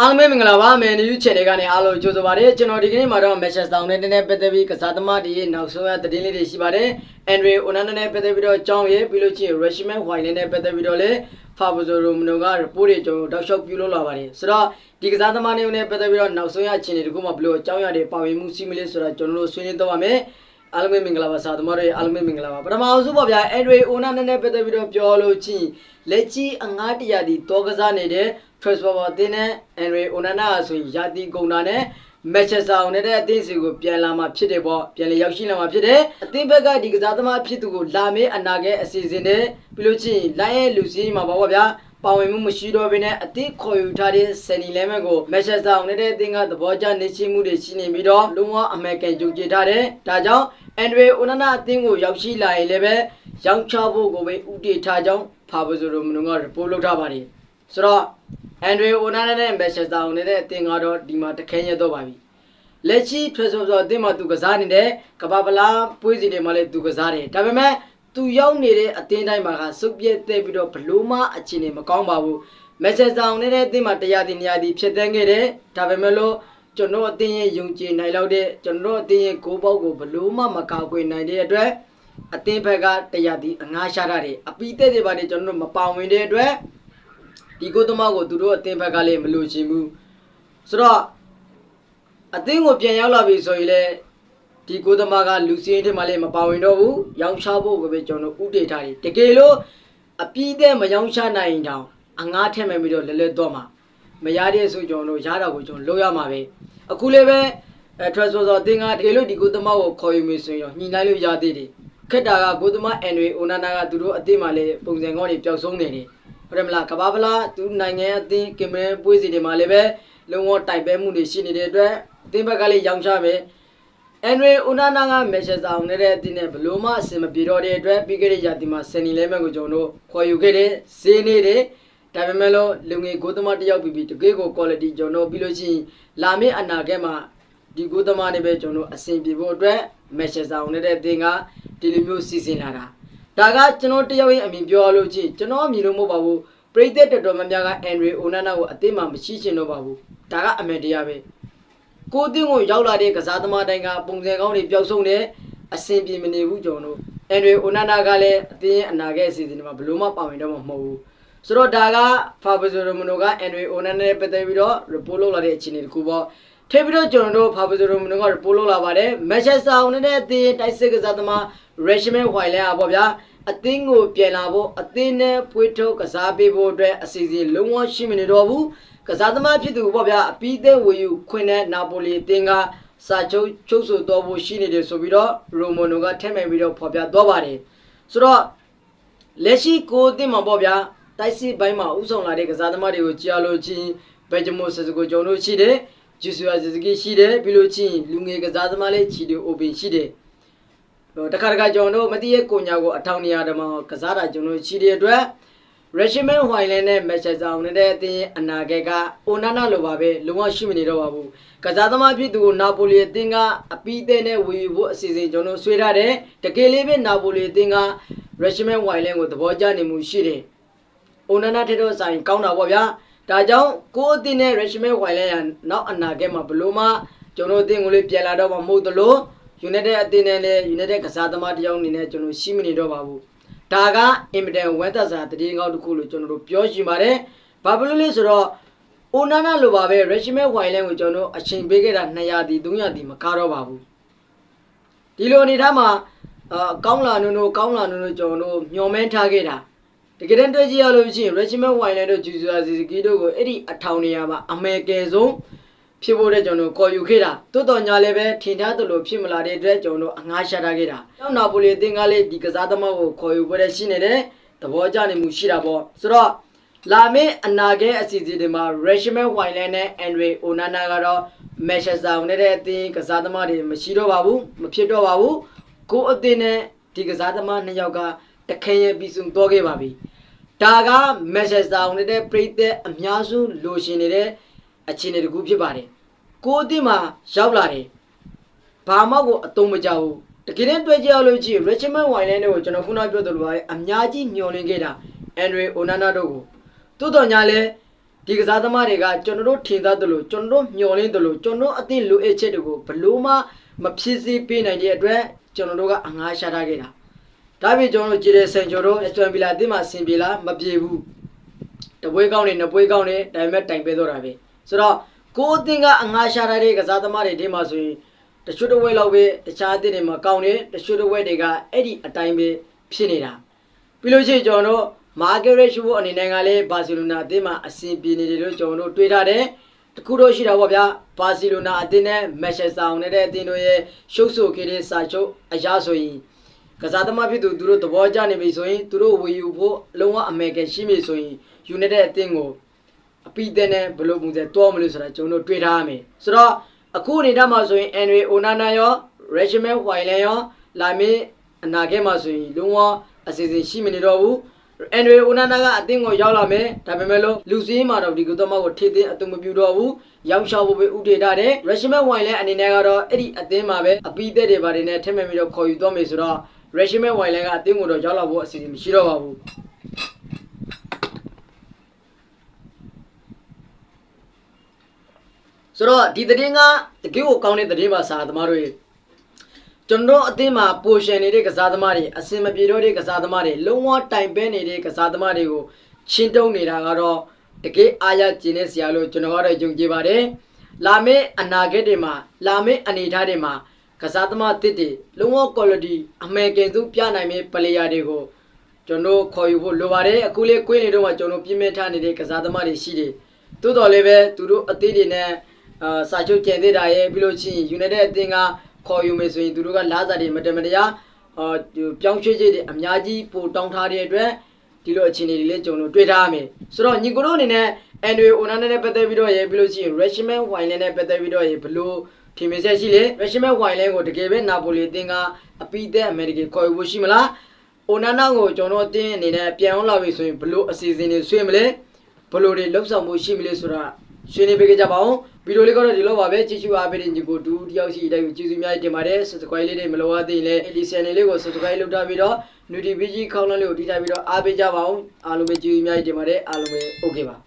အားလုံးပဲမင်္ဂလာပါမယ်နယူး channel ကနေအားလုံးကြိုဆိုပါရစေကျွန်တော်ဒီကနေ့မှာတော့ Manchester United နဲ့ပတ်သက်ပြီးကစားသမားတွေရဲ့နောက်ဆုံးရသတင်းလေးတွေရှိပါတယ် Andre Onana နဲ့ပတ်သက်ပြီးတော့ကြောင်းရဲပြီးလို့ချင်း Rashman White နဲ့ပတ်သက်ပြီးတော့လည်း Fabrizio Romano က report တွေကျွန်တော်တောက်လျှောက်ပြုလုပ်လာပါတယ်ဆိုတော့ဒီကစားသမားတွေနဲ့ပတ်သက်ပြီးတော့နောက်ဆုံးရအခြေအနေတခုမှဘယ်လိုအကြောင်းအရာတွေပါဝင်မှုရှိမလဲဆိုတာကျွန်တော်တို့ဆွေးနွေးတော့ပါမယ် အားလုံးပဲမင်္ဂလာပါစာသမားတွေအားလုံးပဲမင်္ဂလာပါပထမအောင်ဆုံးပါဗျာ Andre Onana နဲ့ပတ်သက်ပြီးတော့ပြောလို့ချင်းလက်ကြီးအငားတရာဒီတောကစားနေတဲ့ transfer ပေါ်အသင်းနဲ့ Andre Onana ဆိုရင်ယာတီကုန်တာနဲ့ Manchester United အသင်းစီကိုပြန်လာမှာဖြစ်တယ်ပေါ့ပြန်လေရောက်ရှိလာမှာဖြစ်တယ်အသင်းဘက်ကဒီကစားသမားဖြစ်သူကိုလာမေးအနာခဲ့အစီအစဉ်နဲ့ပြီးလို့ချင်းလိုင်းရဲ့လူစည်းမှာပါပေါ့ဗျာ ပါဝင်မှုမရှိတော့ဘဲနဲ့အသင်းခေါ်ယူထားတဲ့ဆယ်နီလဲမဲ့ကို Manchester United အသင်းကသဘောကျနေချင်းမှုတွေရှိနေပြီးတော့လုံးဝအမေရိကန်ကြုံကြထားတယ်ဒါကြောင့် Andre Onana အသင်းကိုရောက်ရှိလာရင်လည်းပဲရောင်းချဖို့ကိုပဲဥတည်ထားကြောင်းဖာဘဇိုရိုမနုံက report လုပ်ထားပါတယ်ဆိုတော့ Andre Onana နဲ့ Manchester United အသင်းကတော့ဒီမှာတခဲရတော့ပါပြီလက်ရှိ transfer ဆိုအသင်းမှာသူကစားနေတဲ့ကဘာပလာပွဲစီတွေမှာလည်းသူကစားတယ်ဒါပေမဲ့ သူရောက်နေတဲ့အသင်းတိုင်းမှာကစုပ်ပြက်တဲ့ပြီးတော့ဘလို့မှအခြေအနေမကောင်းပါဘူး Manchester United အသင်းမှာတရားတင်နေရာဒီဖြစ်တန်းခဲ့တယ်ဒါပေမဲ့လို့ကျွန်တော်အသင်းရဲ့ယုံကြည်နိုင်လောက်တဲ့ကျွန်တော်အသင်းရဲ့ဂိုးပေါက်ကိုဘလို့မှမကောက်ကွယ်နိုင်တဲ့အတွက်အသင်းဘက်ကတရားဒီအငှားရှာတာတွေအပီးတဲ့တွေပါတယ်ကျွန်တော်တို့မပါဝင်တဲ့အတွက်ဒီကိုသမားကိုသူတို့အသင်းဘက်ကလည်းမလို့ချင်ဘူးဆိုတော့အသင်းကိုပြန်ရောက်လာပြီဆိုရင်လည်း ဒီကိုသမားကလူစင်းထဲမှာလည်းမပါဝင်တော့ဘူးရောင်းချဖို့ကိုပဲကျွန်တော်ဥတည်ထားတယ်တကယ်လို့အပြည့်တဲ့မရောင်းချနိုင်ရင်တောင်အငားထက်မဲ့ပြီးတော့လဲလဲတော့မှာမရတဲ့ဆိုကျွန်တော်တို့ရတာကိုကျွန်တော်လုပ်ရမှာပဲအခုလည်းပဲအဲ transfer ဆိုအသင်းကတကယ်လို့ဒီကိုသမားကိုခေါ်ယူမယ်ဆိုရင်တော့ညှိနှိုင်းလို့ရသေးတယ်ခက်တာကကိုသမားအန်ရီအိုနာနာကသူတို့အသင်းမှာလည်းပုံစံကောင်းတွေပျောက်ဆုံးနေတယ်ဟုတ်တယ်မလားကဘာပလာသူနိုင်ငံအသင်းကင်မရာပွဲစီတွေမှာလည်းပဲလုံးဝတိုင်ပဲမှုတွေရှိနေတဲ့အတွက်အသင်းဘက်ကလည်းရောင်းချမယ် အန်ရီအိုနာနာကမက်ရှယ်ဇာအောင်နေတဲ့အသင်းနဲ့ဘလို့မှအဆင်မပြေတော့တဲ့အတွက်ပြီးခဲ့တဲ့ရာသီမှာဆယ်နီလဲမဲ့ကိုကျွန်တော်တို့ခေါ်ယူခဲ့တဲ့ဈေးနေတယ်ဒါပေမဲ့လို့လူငယ်ကိုသမားတစ်ယောက်ပြီးပြီးတကယ်ကို quality ကျွန်တော်ပြီးလို့ရှိရင်လာမည့်အနာဂတ်မှာဒီကိုသမားတွေပဲကျွန်တော်အဆင်ပြေဖို့အတွက်မက်ရှယ်ဇာအောင်နေတဲ့အသင်းကဒီလိုမျိုးစီစဉ်လာတာဒါကကျွန်တော်တယောက်ရဲ့အမြင်ပြောရလို့ချင်းကျွန်တော်အမြင်လို့မဟုတ်ပါဘူးပရိသတ်တော်တော်များများကအန်ရီအိုနာနာကိုအသိမှမရှိချင်တော့ပါဘူးဒါကအမှန်တရားပဲ ကိုအသင်းကိုရောက်လာတဲ့ကစားသမားတိုင်းကပုံစံကောင်းတွေပျောက်ဆုံးတယ်အဆင်ပြေမနေဘူးကျွန်တော်တို့အန်ရီအိုနာနာကလည်းအသင်းရဲ့အနာဂတ်အစီအစဉ်တွေမှာဘယ်လို့မှပါဝင်တော့မှာမဟုတ်ဘူးဆိုတော့ဒါကဖာဘီဇိုရိုမနိုကအန်ရီအိုနာနာနဲ့ပတ်သက်ပြီးတော့ report လုပ်လာတဲ့အခြေအနေတစ်ခုပေါ့ထပ်ပြီးတော့ကျွန်တော်တို့ဖာဘီဇိုရိုမနိုက report လုပ်လာပါတယ်မန်ချက်စတာယူနိုက်တက်အသင်းတိုက်စစ်ကစားသမား Rashman White လည်းอ่ะပေါ့ဗျာ အသင်းကိုပြန်လာဖို့အသင်းနဲ့ဖွေးထုတ်ကစားပေးဖို့အတွက်အစီအစဉ်လုံးဝရှိမနေတော့ဘူးကစားသမားဖြစ်သူပေါ့ဗျာအပီးသက်ဝေယူခွင့်တဲ့နာပိုလီအသင်းကစာချုပ်ချုပ်ဆိုတော့ဖို့ရှိနေတယ်ဆိုပြီးတော့ရိုမိုနိုကထည့်မဲ့ပြီးတော့ဖော်ပြတော့ပါတယ်ဆိုတော့လက်ရှိကိုအသင်းမှာပေါ့ဗျာတိုက်စစ်ဘိုင်းမှာဥဆောင်လာတဲ့ကစားသမားတွေကိုကြားလို့ချင်းဘယ်ဂျမိုဆစကိုကျွန်တော်တို့ရှိတယ်ဂျူဆူယာဇစကီရှိတယ်ပြီးလို့ချင်းလူငယ်ကစားသမားလေးချီတူအိုပင်ရှိတယ်ဟို တခါတခါကျွန်တော်တို့မတိရဲ့ကိုညာကိုအထောင်နေရာတမှာကစားတာကျွန်တော်တို့ချီတဲ့အတွက် Regiment Highland နဲ့ Manchester United အသင်းအနာဂတ်ကအိုနာနာလိုပါပဲလုံးဝရှိမနေတော့ပါဘူးကစားသမားဖြစ်သူကိုနာပိုလီအသင်းကအပီးအသင်းနဲ့ဝေယူဖို့အစီအစဉ်ကျွန်တော်ဆွေးထားတယ်တကယ်လေးပဲနာပိုလီအသင်းက Regiment Highland ကိုသဘောကျနေမှုရှိတယ်အိုနာနာထက်တော့ဆိုင်ကောင်းတာပေါ့ဗျာဒါကြောင့်ကိုအသင်းနဲ့ Regiment Highland ရနောက်အနာဂတ်မှာဘလို့မှကျွန်တော်အသင်းကိုလေးပြန်လာတော့မှမဟုတ်သလို United အသင်းနဲ့လည်း United ကစားသမားတစ်ယောက်အနေနဲ့ကျွန်တော်ရှိမနေတော့ပါဘူးဒါကအင်မတန်ဝမ်းသက်စာတည်ငောက်တစ်ခုလို့ကျွန်တော်တို့ပြောရှင်ပါတယ်ဘာဖြစ်လို့လဲဆိုတော့အိုနာနာလိုပါပဲ Regiment Highland ကိုကျွန်တော်တို့အချိန်ပေးခဲ့တာ200တီ300တီမကားတော့ပါဘူးဒီလိုအနေထားမှာအာကောင်းလာနုံနုံကောင်းလာနုံနုံကျွန်တော်တို့မျော်မှန်းထားခဲ့တာတကယ်တမ်းတွေ့ကြည့်ရလို့ရှိရင် Regiment Highland တို့ Juicer Ziziki တို့ကိုအဲ့ဒီအထောင်နေရာမှာအမေကယ်ဆုံး ဖြစ်ဖို့တဲ့ကျွန်တော်တို့ခေါ်ယူခဲ့တာတိုးတော်ညာလည်းပဲထင်ရှားသလိုဖြစ်မလာတဲ့အတွက်ကျွန်တော်တို့အငှားရှာထားခဲ့တာ။နောက်နာပိုလီအသင်းကလည်းဒီကစားသမားကိုခေါ်ယူဖို့တဲ့ရှိနေတဲ့သဘောကျနေမှုရှိတာပေါ့။ဆိုတော့လာမည့်အနာဂတ်အစီအစဉ်တွေမှာ Regiment Highland နဲ့ Andre Onana ကတော့ Manchester United အသင်းကစားသမားတွေမရှိတော့ပါဘူးမဖြစ်တော့ပါဘူး။ကိုယ်အသင်းနဲ့ဒီကစားသမားနှစ်ယောက်ကတခဲရပြီးဆုံးတော့ခဲ့ပါပြီ။ဒါက Manchester United ပြည်သက်အများစုလိုချင်နေတဲ့အခြေအနေတစ်ခုဖြစ်ပါတယ်။ ကိုအသင်းမှာရောက်လာတယ်။ဘာမှကိုအတုံးမကြဘူး။တကယ်တမ်းတွေ့ကြရလို့ကြည့် Richmond Wayland တို့ကိုကျွန်တော်ခုနပြောသလိုပါပဲအများကြီးညှော်လင့်ခဲ့တာ Andre Onana တို့ကိုတိုးတော်ညာလဲဒီကစားသမားတွေကကျွန်တော်တို့ထင်သသလိုကျွန်တော်တို့မျှော်လင့်သလိုကျွန်တော်တို့အသင်းလိုအပ်ချက်တွေကိုဘလို့မှမဖြစ်စေပေးနိုင်တဲ့အတွက်ကျွန်တော်တို့ကအငှားရှာထားခဲ့တာဒါပြင်ကျွန်တော်တို့ကြည်တဲ့ဆန်ကျော်တို့အစတန်ဗီလာအသင်းမှာဆင်ပြေလားမပြေဘူးတပွဲကောင်းနေနှစ်ပွဲကောင်းနေဒါပေမဲ့တိုင်ပေးတော့တာပဲဆိုတော့ ကိုအသင်းကအငှားရှာထားတဲ့ကစားသမားတွေဒီမှာဆိုရင်တချို့တစ်ဝဲလောက်ပဲတခြားအသင်းတွေမှာကောင်းတယ်တချို့တစ်ဝဲတွေကအဲ့ဒီအတိုင်းပဲဖြစ်နေတာပြီးလို့ရှိရင်ကျွန်တော်တို့မာဂရက်ရှူအနေနဲ့ကလည်းဘာစီလိုနာအသင်းမှာအဆင်ပြေနေတယ်လို့ကျွန်တော်တို့တွေးထားတယ်တခုတော့ရှိတာပေါ့ဗျာဘာစီလိုနာအသင်းနဲ့မက်ရှယ်ဆာအောင်နဲ့တဲ့အသင်းတို့ရဲ့ရှုပ်ဆိုခဲ့တဲ့စာချုပ်အရာဆိုရင်ကစားသမားဖြစ်သူသူတို့သဘောကျနေပြီဆိုရင်သူတို့ဝေယူဖို့အလုံးဝအမေကန်ရှိပြီဆိုရင်ယူနေတဲ့အသင်းကို အပိတဲ့နဲ့ဘယ်လိုပုံစံတွားမလို့ဆိုတာကျွန်တော်တို့တွေးထားရမယ်ဆိုတော့အခုအနေနဲ့မှာဆိုရင် Andre Onana ရော Regiment Wyland ရောလာမင်းအနာဂတ်မှာဆိုရင်လုံးဝအစီအစဉ်ရှိမနေတော့ဘူးအန်ဒရီအိုနာနာကအသင်းကိုရောက်လာမယ်ဒါပေမဲ့လို့လူစည်းမှာတော့ဒီကုသမကိုထိသိအတုံမပြူတော့ဘူးရောက်ရှောက်ဖို့ပဲဥထေထားတယ်ရရှိမက်ဝိုင်လည်းအနေနဲ့ကတော့အဲ့ဒီအသင်းမှာပဲအပီးသက်တွေဘာတွေနဲ့ထက်မဲ့ပြီးတော့ခေါ်ယူသွားမယ်ဆိုတော့ရရှိမက်ဝိုင်လည်းကအသင်းကိုတော့ရောက်လာဖို့အစီအစဉ်မရှိတော့ပါဘူး ဆိုတော့ဒီသတင်းကတကယ်ကိုကောင်းတဲ့သတင်းပါစာသမားတို့ရေကျွန်တော်အသင်းမှာပိုရှင်နေတဲ့ကစားသမားတွေအစင်မပြေတော့တဲ့ကစားသမားတွေလုံးဝတိုင်ပဲနေတဲ့ကစားသမားတွေကိုချင်းတုံးနေတာကတော့တကယ်အားရကျင်နေစရာလို့ကျွန်တော်ကတော့ယုံကြည်ပါတယ်။လာမယ့်အနာဂတ်တွေမှာလာမယ့်အနေအထားတွေမှာကစားသမားတစ်တွေလုံးဝ quality အမေကန်သူပြနိုင်မယ့် player တွေကိုကျွန်တော်ခေါ်ယူဖို့လိုပါတယ်အခုလေးကွင်းနေတော့မှကျွန်တော်ပြင်းပြထားနေတဲ့ကစားသမားတွေရှိတယ်။တိုးတော်လည်းပဲသူတို့အသေးတွေနဲ့ အာစာချုပ်ကျန်သေးတာရဲ့ပြီးလို့ချင်း United အသင်းကခေါ်ယူမယ်ဆိုရင်သူတို့ကလားစာတွေမတမတရားအာပြောင်းရွှေ့ခြေတွေအများကြီးပိုတောင်းထားတဲ့အတွက်ဒီလိုအခြေအနေတွေလည်းကြုံလို့တွေ့ထားရမယ်ဆိုတော့ညီကိုတို့အနေနဲ့အန်ဒရီအိုနာနဲ့ပတ်သက်ပြီးတော့ရေပြီးလို့ရှိရင် Regiment Wine နဲ့ပတ်သက်ပြီးတော့ရေဘလို့ထင်မြင်ချက်ရှိလေ Regiment Wine ကိုတကယ်ပဲနာပိုလီအသင်းကအပီးသက်အမေရိကန်ခေါ်ယူဖို့ရှိမလားအိုနာနာကိုကျွန်တော်အသင်းအနေနဲ့ပြန်အောင်လာပြီဆိုရင်ဘလို့အစီအစဉ်တွေဆွေးမလဲဘလို့တွေလှုပ်ဆောင်မှုရှိမလဲဆိုတာ ဆွေးနွေးပေးကြပါဦးဗီဒီယိုလေးကတော့ဒီလိုပါပဲကြည့်ရှုအားပေးတဲ့ညီကိုဒူတယောက်ရှိတိုင်းကျေးဇူးများတင်ပါတယ် subscribe လေးတွေမလိုအပ်သေးရင်လည်းဒီ channel လေးကို subscribe လုပ်ထားပြီးတော့ notification ခေါင်းလုံးလေးကိုတီးထားပြီးတော့အားပေးကြပါဦးအားလုံးပဲကျေးဇူးများတင်ပါတယ်အားလုံးပဲ okay ပါ